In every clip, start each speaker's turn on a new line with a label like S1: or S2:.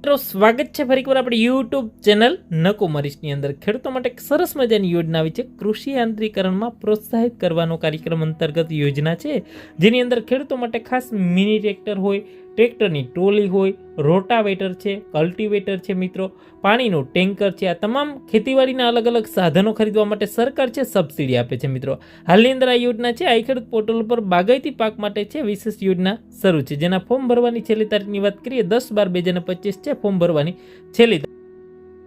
S1: મિત્રો, સ્વાગત છે ફરી એકવાર આપણી યુટ્યુબ ચેનલ નકુમરીશની અંદર. ખેડૂતો માટે એક સરસ મજાની યોજના આવી છે. કૃષિ યાંત્રીકરણમાં પ્રોત્સાહિત કરવાનો કાર્યક્રમ અંતર્ગત યોજના છે. જેની અંદર ખેડૂતો માટે ખાસ મિની ટ્રેક્ટર હોય ટ્રેક્ટરની ટ્રોલી હોય, રોટાવેટર છે, કલ્ટિવેટર છે મિત્રો, પાણીનું ટેન્કર છે, આ તમામ ખેતીવાડીના અલગ અલગ સાધનો ખરીદવા માટે સરકાર છે, સબસિડી આપે છે મિત્રો હાલની અંદર આ યોજના છે, આઈ ખેડૂત પોર્ટલ પર બાગાયતી પાક માટે છે, વિશેષ યોજના શરૂ છે, જેના ફોર્મ ભરવાની છેલ્લી તારીખની વાત કરીએ, દસ બાર બે હજાર પચીસ છે, ફોર્મ ભરવાની છેલ્લી તારીખ.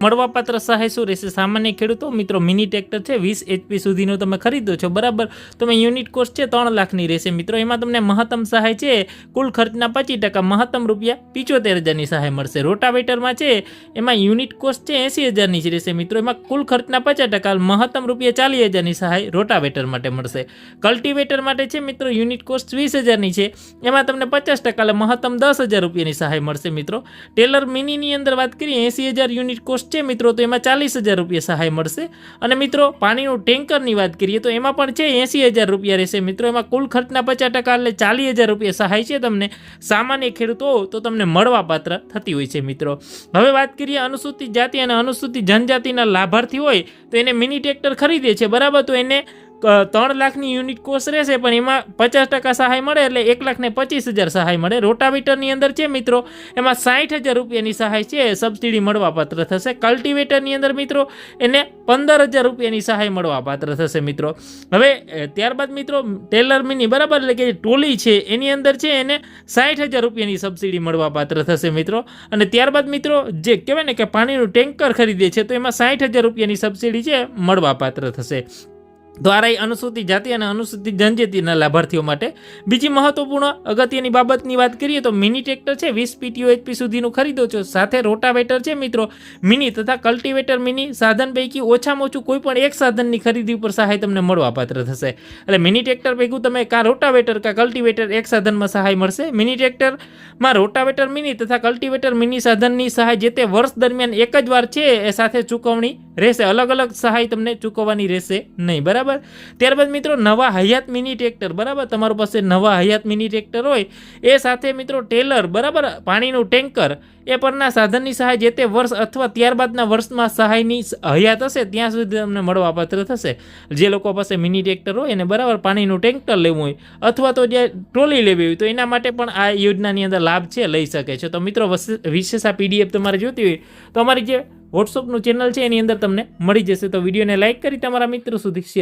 S1: મળવાપાત્ર સહાય શું રહેશે? સામાન્ય ખેડૂતો, મિત્રો, મિની ટ્રેક્ટર છે, વીસ એચપી સુધીનો તમે ખરીદો છો, બરાબર? તમે યુનિટ કોસ્ટ છે, ત્રણ લાખની રહેશે. મિત્રો, એમાં તમને મહત્તમ સહાય છે, કુલ ખર્ચના પચીસ ટકા, મહત્તમ રૂપિયા પિચોતેર હજારની સહાય મળશે. રોટાવેટરમાં છે, એમાં યુનિટ કોસ્ટ છે, એંસી હજારની જ રહેશે. મિત્રો, એમાં કુલ ખર્ચના પચાસ ટકા, મહત્તમ રૂપિયા ચાલીસ હજારની સહાય રોટાવેટર માટે મળશે. કલ્ટિવેટર માટે છે, મિત્રો, યુનિટ કોસ્ટ વીસ હજારની છે, એમાં તમને પચાસ ટકા મહત્તમ દસ હજાર રૂપિયાની સહાય મળશે, મિત્રો. ટેલર મિનીની અંદર વાત કરીએ, એંસી હજાર યુનિટ કોસ્ટ છે મિત્રો, તો એમાં ચાલીસ હજાર રૂપિયા સહાય મળશે. અને મિત્રો, પાણીનું ટેન્કરની વાત કરીએ તો એમાં પણ છે એંસી હજાર રૂપિયા રહેશે. મિત્રો, એમાં કુલ ખર્ચના પચાસ ટકા એટલે ચાલીસ હજાર રૂપિયા સહાય છે તમને સામાન્ય ખેડૂતો તો તમને મળવાપાત્ર થતી હોય છે, મિત્રો. હવે વાત કરીએ અનુસૂચિત જાતિ અને અનુસૂચિત જનજાતિના લાભાર્થી હોય તો એને મિની ટ્રેક્ટર ખરીદે છે. બરાબર? તો એને ત્રણ લાખની યુનિટ કોસ્ટ રહેશે પણ એમાં પચાસ ટકા સહાય મળે એટલે એક લાખને પચીસ હજાર સહાય મળે. રોટાવેટરની અંદર છે મિત્રો, એમાં સાઠ હજાર રૂપિયાની સહાય છે સબસિડી મળવાપાત્ર થશે. કલ્ટિવેટરની અંદર મિત્રો, એને પંદર હજાર રૂપિયાની સહાય મળવાપાત્ર થશે મિત્રો. હવે ત્યારબાદ મિત્રો, ટેલર મિની, બરાબર? એટલે કે ટોલી છે, એની અંદર છે એને સાઠ હજાર રૂપિયાની સબસિડી મળવાપાત્ર થશે મિત્રો. અને ત્યારબાદ મિત્રો, જે કહેવાય ને કે પાણીનું ટેન્કર ખરીદે છે, તો એમાં સાઠ હજાર રૂપિયાની સબસિડી છે, મળવાપાત્ર થશે. રહી અનુસૂચિત જાતિ અને અનુસૂચિત જનજાતિના લાભાર્થીઓ માટે બીજી મહત્વપૂર્ણ અગત્યની બાબતની વાત કરીએ તો મિની ટ્રેક્ટર છે, વીસ પીટીઓ એચપી સુધીનું ખરીદો છો. સાથે રોટાવેટર છે મિત્રો, મિની તથા કલ્ટિવેટર મિની સાધન પૈકી ઓછામાં ઓછું કોઈ પણ એક સાધનની ખરીદી ઉપર સહાય તમને મળવાપાત્ર થશે. એટલે મિની ટ્રેક્ટર ભેગું તમે કાં રોટાવેટર, કાં કલ્ટિવેટર એક સાધનમાં સહાય મળશે. મિની ટ્રેક્ટરમાં રોટાવેટર મિની તથા કલ્ટિવેટર મિની સાધનની સહાય જે તે વર્ષ દરમિયાન એક જ વાર છે, એ સાથે ચૂકવણી રહેશે. અલગ અલગ સહાય તમને ચૂકવવાની રહેશે નહીં. બરાબર? ત્યારબાદ મિત્રો, નવા હયાત મિની ટ્રેક્ટર, બરાબર? તમારી પાસે નવા હયાત મિની ટ્રેક્ટર હોય, એ સાથે મિત્રો ટેલર, બરાબર? પાણીનું ટેન્કર, એ પરના સાધનની સહાય જે તે વર્ષ અથવા ત્યારબાદના વર્ષમાં સહાયની હયાત હશે, ત્યાં સુધી તમને મળવાપાત્ર થશે. જે લોકો પાસે મિની ટ્રેક્ટર હોય, એને બરાબર પાણીનું ટેન્કર લેવું હોય, અથવા તો જે ટ્રોલી લેવી હોય, તો એના માટે પણ આ યોજનાની અંદર લાભ છે, લઈ શકે છે. તો મિત્રો વિશેષ આ પીડીએફ તમારે જોતી હોય, તો અમારી જે વોટ્સઅપનું ચેનલ છે, એની અંદર તમને મળી જશે. તો વિડીયોને લાઇક કરી તમારા મિત્રો સુધી શેર